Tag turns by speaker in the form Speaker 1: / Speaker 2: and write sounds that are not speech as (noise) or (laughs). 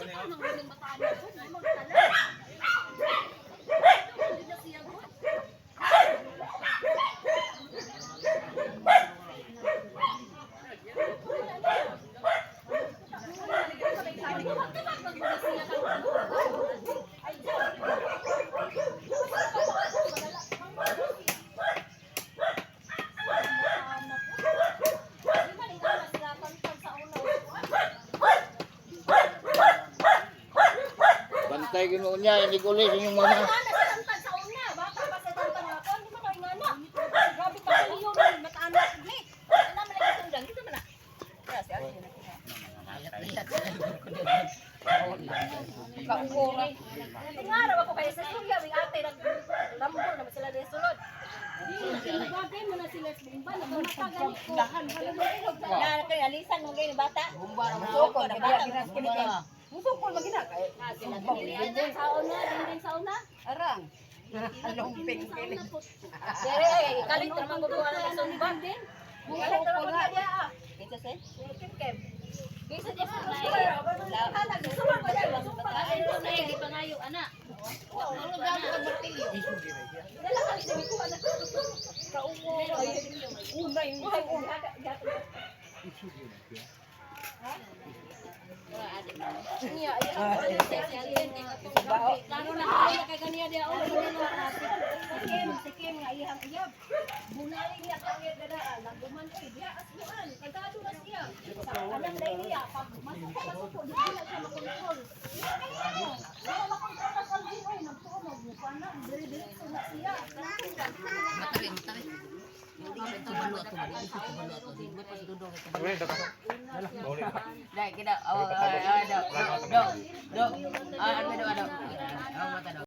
Speaker 1: Kasi paano mo nang mataan mo? Ano mo Dito man na. Kaya si Archie na Kaungura. Tingaraw ako kaya sa studio. Wing ate. Lambor naman sila na sulod. Bagay mo na sila sa bumba. Namatagan ko. Dahan. Na kaya alisan mo ganyan bata. Bumba na masukol. Na bata na skinitin. Musukol magina kay. Sila dinilian sa una. Dinding sa una. Arang. Alumping kini. (laughs) Dere ay kalit ra man gubuhan na sumba din. Kalit ra man dia. Kita say. Kim kim. Bisa dia sa na. La. Sulod ba dia? Ay ko na di pangayo ana. Ano daw ka martilyo? Dala ka sa ko ana. Kaumo. Unay. Unay. Niya, kanya dara laguman oy dia asmuan kadado na siya. Sa kanang dai niya pag masuk ka masuk di na siya makontrol. Wala makontrol sa kalbi oy nagtuo mo buka na diri diri na siya.
Speaker 2: Dai kita oh ada do do ah ada ada. Oh mata do.